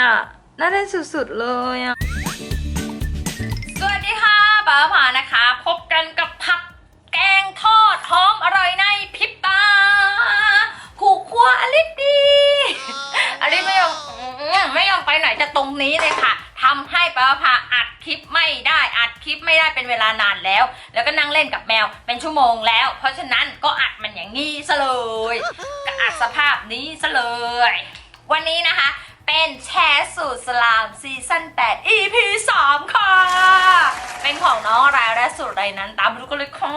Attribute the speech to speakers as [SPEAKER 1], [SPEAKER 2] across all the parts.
[SPEAKER 1] อะน่าเล่นสุดๆเลยอะสวัสดีค่ะป้าผานะคะ พบกันกับผักแกงทอดหอมอร่อยในพริบตาผูกครัวอลิสดีอลิสไม่ยอมอืมไม่ยอมไปไหนจะตรงนี้เลยค่ะทำให้ป้าผาอัดคลิปไม่ได้อัดคลิปไม่ได้เป็นเวลานานแล้ว แล้วก็นั่งเล่นกับแมวเป็นชั่วโมงแล้ว เพราะฉะนั้นก็อัดมันอย่างนี้ซะเลยก็อัดสภาพนี้ซะเลย วันนี้นะคะ เป็นแชร์สูตรสลามซีซั่น8 EP 3 ค่ะ เป็นของน้องรายและสูตรใดนั้นตามไปดูกันเลยค่ะ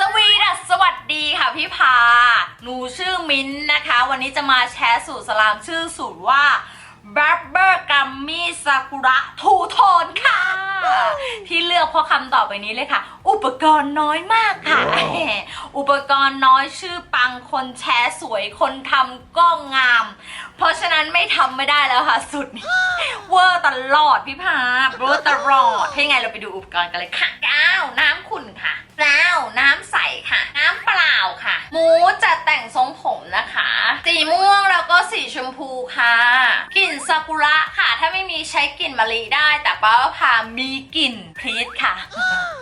[SPEAKER 1] สวีดัสสวัสดีค่ะพี่พา หนูชื่อมิ้นนะคะ วันนี้จะมาแชร์สูตรสลามชื่อสูตรว่า b a r b e r Gummy Sakura ทูโทนค่ะ ที่เลือกเพราะคำต่อไปนี้เลยค่ะ อุปกรณ์น้อยมากค่ะ อุปกรณ์น้อยชื่อปังคนแชร์สวยคนทำก็งาม เพราะฉะนั้นไม่ทำไม่ได้แล้วค่ะ สุดนี้เวอร์ตลอดพี่พาเวอร์ตลอดถ้ายังไงเราไปดูอุปกรณ์กันเลยค่ะก้าวน้ำขุ่นค่ะเปล่าน้ำใสค่ะ น้ำเปล่าค่ะหมูจะแต่งทรงผมนะคะ สีม่วงแล้วก็สีชมพูค่ะ กลิ่นซากุระค่ะ ถ้าไม่มีใช้กลิ่นมะลิได้ แต่ป้าพามีกลิ่นพีชค่ะ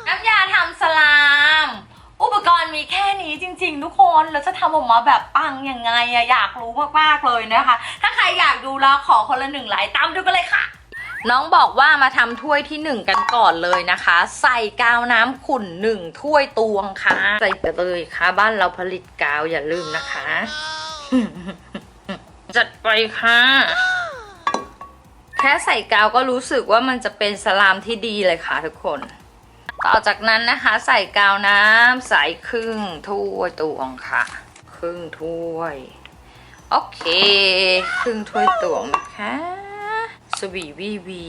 [SPEAKER 1] น้ำยาทำสลาม อุปกรณ์มีแค่นี้จริง ๆ ทุกคนแล้วจะทำออกมาแบบปังยังไงอะอยากรู้มากๆเลยนะคะ ถ้าใครอยากดูแล้วขอคนละหนึ่งไลค์ตามดูกันเลยค่ะน้องบอกว่ามาทำถ้วยที่หนึ่งกันก่อนเลยนะคะ ใส่กาวน้ำขุ่นหนึ่งถ้วยตวงค่ะ ใส่ไปเลยค่ะ บ้านเราผลิตกาวอย่าลืมนะคะ จัดไปค่ะ แค่ใส่กาวก็รู้สึกว่ามันจะเป็นสลามที่ดีเลยค่ะทุกคน ต่อจากนั้นนะคะใส่กาวน้ำใส่ครึ่งถ้วยตวงค่ะ ครึ่งถ้วยโอเค ครึ่งถ้วยตวงนะคะสวีวีวี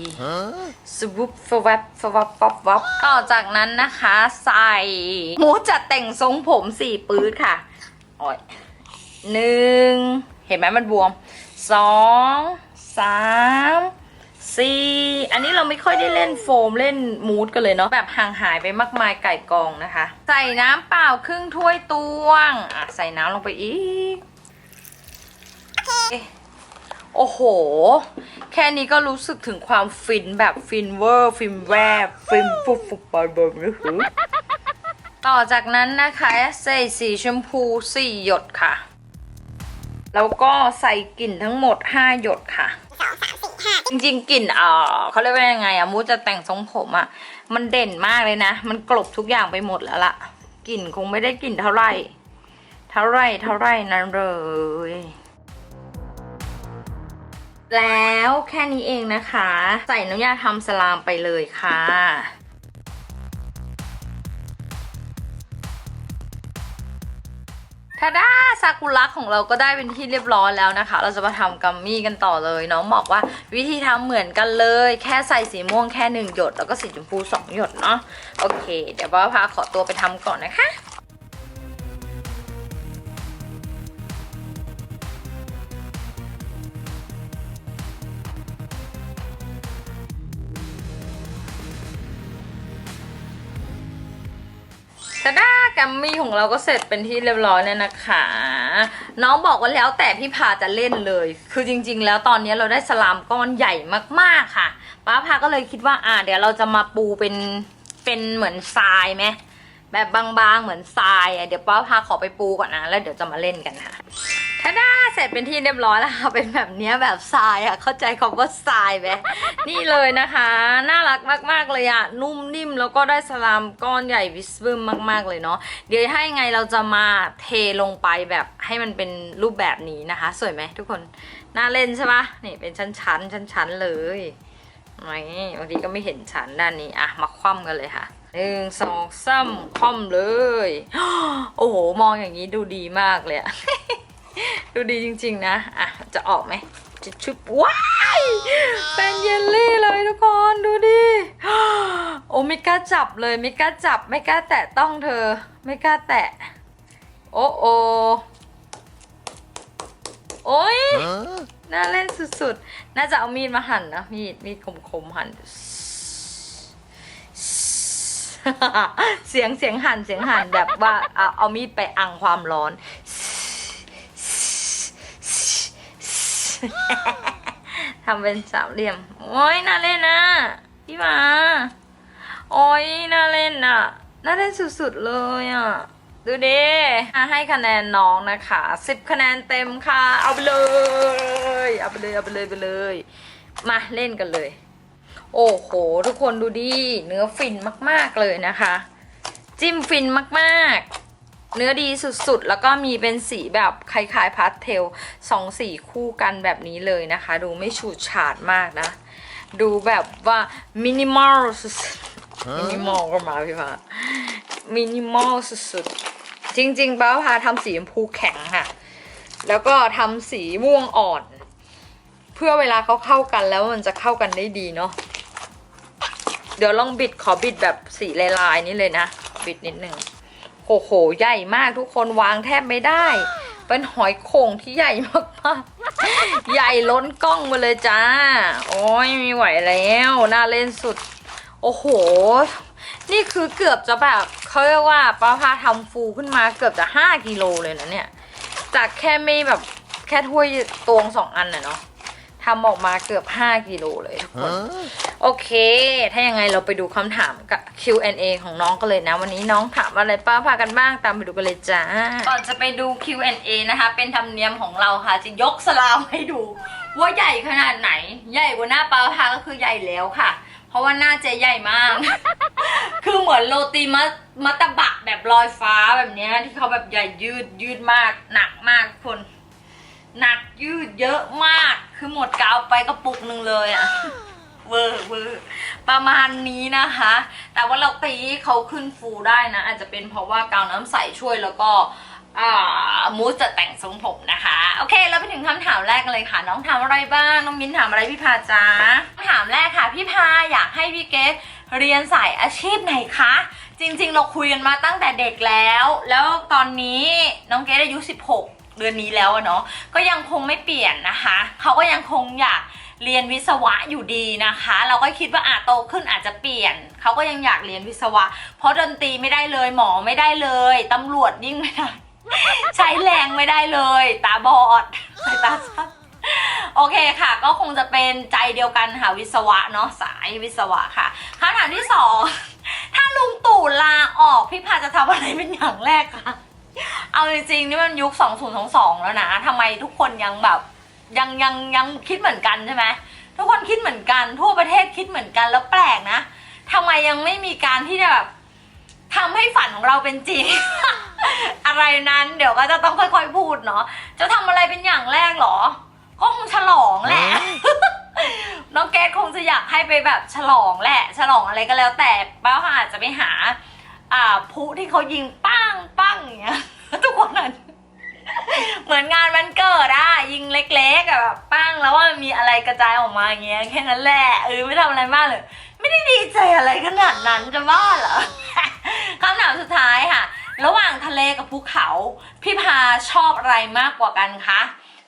[SPEAKER 1] สวุบฟวับฟวับฟับวับต่อจากนั้นนะคะ ใส่หมูจัดแต่งทรงผมสี่ปื๊ดค่ะโอ้ยหนึ่งเห็นไหมมันบวมสองสาม สี่อันนี้เราไม่ค่อยได้เล่นโฟมเล่นมูดกันเลยเนาะแบบห่างหายไปมากมายไก่กองนะคะ ใส่น้ำเปล่าครึ่งถ้วยตวงอะใส่น้ำลงไปอีก โอ้โห แค่นี้ก็รู้สึกถึงความฟินแบบฟินเวอร์ ฟินแวบฟินฟุบฟุบบอลบอลหรือต่อจากนั้นนะคะใส่สีชมพูสี่หยดค่ะ แล้วก็ใส่กลิ่นทั้งหมด 5 หยดค่ะ จริงๆกลิ่นเอ่อเขาเรียกว่ายังไงอะมูจะแต่งทรงผมอะมันเด่นมากเลยนะ มันกลบทุกอย่างไปหมดแล้วล่ะกลิ่นคงไม่ได้กลิ่นเท่าไหร่ เท่าไหร่เท่าไหร่นั่นเลยแล้วแค่นี้เองนะคะ ใส่น้ำยาทำสลามไปเลยค่ะ ทาด้าซากุระของเราก็ได้เป็นที่เรียบร้อยแล้วนะคะ เราจะมาทำกัมมี่กันต่อเลยน้องบอกว่าวิธีทำเหมือนกันเลย แค่ใส่สีม่วงแค่หนึ่งหยด แล้วก็สีชมพูสองหยดเนาะโอเค เดี๋ยวว่าพาขอตัวไปทำก่อนนะคะ แกมมี่ของเราก็เสร็จเป็นที่เรียบร้อยแล้วนะคะ น้องบอกว่าแล้วแต่พี่พาจะเล่นเลย คือจริง ๆ แล้วตอนนี้เราได้สลามก้อนใหญ่มากๆค่ะ ป้าพาก็เลยคิดว่าอ่าเดี๋ยวเราจะมาปูเป็นเป็นเหมือนทรายไหมแบบบางๆเหมือนทรายอะเดี๋ยวป้าพาขอไปปูก่อนนะแล้วเดี๋ยวจะมาเล่นกันค่ะ ทาด้าเสร็จเป็นที่เรียบร้อยแล้วค่ะ เป็นแบบเนี้ยแบบทรายอะ เข้าใจคำว่าทรายไหมนี่เลยนะคะ น่ารักมากๆเลยอะ นุ่มนิ่มแล้วก็ได้สลามก้อนใหญ่วิสบึมมากๆเลยเนาะ เดี๋ยวให้ไงเราจะมาเทลงไปแบบให้มันเป็นรูปแบบนี้นะคะ สวยไหมทุกคน น่าเล่นใช่ปะนี่เป็นชั้นๆชั้นๆเลยไม่บางทีก็ไม่เห็นชั้นด้านนี้อะมาคว่ำกันเลยค่ะหนึ่งสองสามคว่ำเลย โอ้โห มองอย่างนี้ดูดีมากเลยอะ ดูดีจริงๆนะ อะ จะออกไหมจะชุบว้ายเป็นเยลลี่เลยทุกคนดูดิโอ้ไม่กล้าจับเลยไม่กล้าจับไม่กล้าแตะต้องเธอ ไม่กล้าแตะ โอ้โอโอ้ยน่าเล่นสุดๆ น่าจะเอามีดมาหั่นนะมีดมีดคมๆหั่นเสียงเสียงหั่นเสียงหั่นแบบว่าเอาเอามีดไปอังความร้อน น ทำเป็นสามเหลี่ยม โอ้ยน่าเล่นนะพี่หมา โอ้ยน่าเล่นอะ น่าเล่นสุดๆเลยอะ ดูดิให้คะแนนน้องนะคะสิบคะแนนเต็มค่ะ เอาไปเลย เอาไปเลย เอาไปเลยไปเลย มาเล่นกันเลย โอ้โห ทุกคนดูดิ เนื้อฟินมากๆเลยนะคะ จิ้มฟินมากๆ เนื้อดีสุดๆ แล้วก็มีเป็นสีแบบคล้ายๆพาสเทลสองสีคู่กันแบบนี้เลยนะคะ ดูไม่ฉูดฉาดมากนะ ดูแบบว่ามินิมอลสุดๆมินิมอลก็มาพี่พามินิมอลสุดๆ จริงๆป้าพาทำสีชมพูแข็งค่ะ แล้วก็ทำสีม่วงอ่อน เพื่อเวลาเขาเข้ากันแล้วมันจะเข้ากันได้ดีเนาะเดี๋ยวลองบิดขอบิดแบบสีลายๆนี่เลยนะ บิดนิดนึงโอ้โห ใหญ่มากทุกคนวางแทบไม่ได้ เป็นหอยโข่งที่ใหญ่มากๆ ใหญ่ล้นกล้องมาเลยจ้า โอ้ยไม่ไหวแล้ว น่าเล่นสุด โอ้โห นี่คือเกือบจะแบบเขาเรียกว่าป้าพาทำฟูขึ้นมาเกือบจะห้ากิโลเลยนะเนี่ย จากแค่ไม่แบบแค่ถ้วยตวงสองอันน่ะเนาะำออกมาเกือบห้ากิโลเลยทุกคน โอเค ถ้ายังไงเราไปดูคำถามกับ Q&A ของน้องกันเลยนะ วันนี้น้องถามอะไรป้าพากันบ้างตามไปดูกันเลยจ้า ก่อนจะไปดู Q&A นะคะ เป็นธรรมเนียมของเราค่ะ จะยกสลามให้ดู ว่าใหญ่ขนาดไหน ใหญ่กว่าหน้าป้าพาก็คือใหญ่แล้วค่ะ เพราะว่าหน้าเจใหญ่มาก คือเหมือนโรตีมัตมัตตบะแบบลอยฟ้าแบบเนี้ยที่เขาแบบใหญ่ยืดยืดมากหนักมากทุกคน หนักยืดเยอะมาก คือหมดกาวไปกระปุกหนึ่งเลยอะเวอร์เวอร์ประมาณนี้นะคะ แต่ว่าเราตีให้เขาขึ้นฟูได้นะ อาจจะเป็นเพราะว่ากาวน้ำใสช่วยแล้วก็อ่ามูสจะแต่งทรงผมนะคะ โอเคเราไปถึงคำถามแรกกันเลยค่ะ น้องถามอะไรบ้าง น้องมิ้นถามอะไรพี่พาจ้าคำถามแรกค่ะ พี่พาอยากให้พี่เกดเรียนสายอาชีพไหนคะ จริง ๆ เราคุยกันมาตั้งแต่เด็กแล้ว แล้วตอนนี้น้องเกดอายุ 16 เดือนนี้แล้วอะเนาะก็ยังคงไม่เปลี่ยนนะคะเขาก็ยังคงอยากเรียนวิศวะอยู่ดีนะคะ เราก็คิดว่าอาจโตขึ้นอาจจะเปลี่ยน เขาก็ยังอยากเรียนวิศวะ เพราะดนตรีไม่ได้เลยหมอไม่ได้เลยตำรวจยิ่งไม่ได้ใช้แรงไม่ได้เลย ตาบอดสายตาสั้นโอเคค่ะ ก็คงจะเป็นใจเดียวกันค่ะวิศวะเนาะสายวิศวะค่ะคำถามที่สองถ้าลุงตู่ลาออกพี่พาจะทำอะไรเป็นอย่างแรกคะ เอาจริงๆนี่มันยุค 2022 แล้วนะทำไมทุกคนยังแบบยังยังยังคิดเหมือนกันใช่ไหมทุกคนคิดเหมือนกัน ทั่วประเทศคิดเหมือนกันแล้วแปลกนะทำไมยังไม่มีการที่จะแบบทำให้ฝันของเราเป็นจริง อะไรนั้น เดี๋ยวก็จะต้องค่อยๆพูดเนาะจะทำอะไรเป็นอย่างแรกเหรอ ก็คงฉลองแหละ น้องเกดคงจะอยากให้ไปแบบฉลองแหละ ฉลองอะไรก็แล้วแต่ป้าอาจจะไปหา อ่าพลุที่เขายิงปั้ง ปั้งอย่างเงี้ยทุกคนนั้นเหมือนงานวันเกิดอะยิงเล็กๆอะแบบปั้งแล้วว่ามันมีอะไรกระจายออกมาอย่างเงี้ยแค่นั้นแหละเออไม่ทำอะไรมากเลย ไม่ได้ดีใจอะไรขนาดนั้นจะบ้าเหรอคำถามสุดท้ายค่ะ ระหว่างทะเลกับภูเขาพี่พาชอบอะไรมากกว่ากันคะ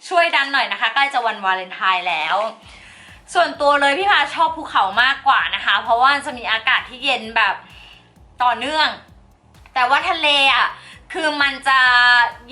[SPEAKER 1] ช่วยดันหน่อยนะคะ ใกล้จะวันวาเลนไทน์แล้ว ส่วนตัวเลยพี่พาชอบภูเขามากกว่านะคะ เพราะว่าจะมีอากาศที่เย็นแบบต่อเนื่อง แต่ว่าทะเลอะคือมันจะ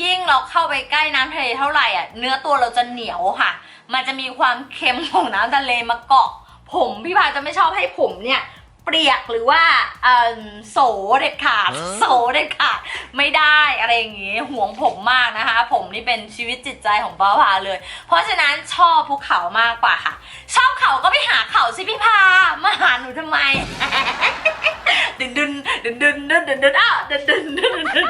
[SPEAKER 1] ยิ่งเราเข้าไปใกล้น้ำทะเลเท่าไหร่อะเนื้อตัวเราจะเหนียวค่ะ มันจะมีความเค็มของน้ำทะเลมาเกาะ ผมพี่พาจะไม่ชอบให้ผมเนี่ยเปียกหรือว่าเอ่อโสเด็ดขาดโสเด็ดขาดไม่ได้อะไรอย่างงี้ห่วงผมมากนะคะ ผมนี่เป็นชีวิตจิตใจของป้าพาเลย เพราะฉะนั้นชอบภูเขามากกว่าค่ะ ชอบเขาก็ไปหาเขาสิพี่พามาหาหนูทำไม ดึนดึนดึนดึนดึนดึนดึนอ้าวดึนดึนดึนดึน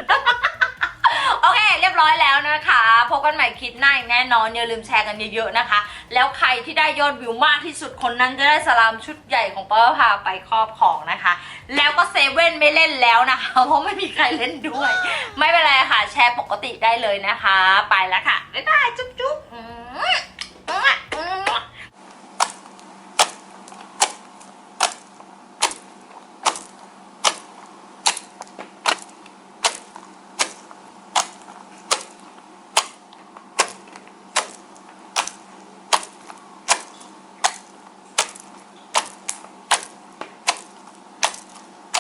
[SPEAKER 1] โอเค เรียบร้อยแล้วนะคะพบกันใหม่คลิปหน้าแน่นอนอย่าลืมแชร์กันเยอะๆนะคะ แล้วใครที่ได้ยอดวิวมากที่สุดคนนั้นจะได้สลามชุดใหญ่ของป้าพาไปครอบของนะคะ แล้วก็เซเว่นไม่เล่นแล้วนะคะ เพราะไม่มีใครเล่นด้วย ไม่เป็นไรค่ะ แชร์ปกติได้เลยนะคะ ไปแล้วค่ะบ๊ายบายจุ๊บจุ๊บ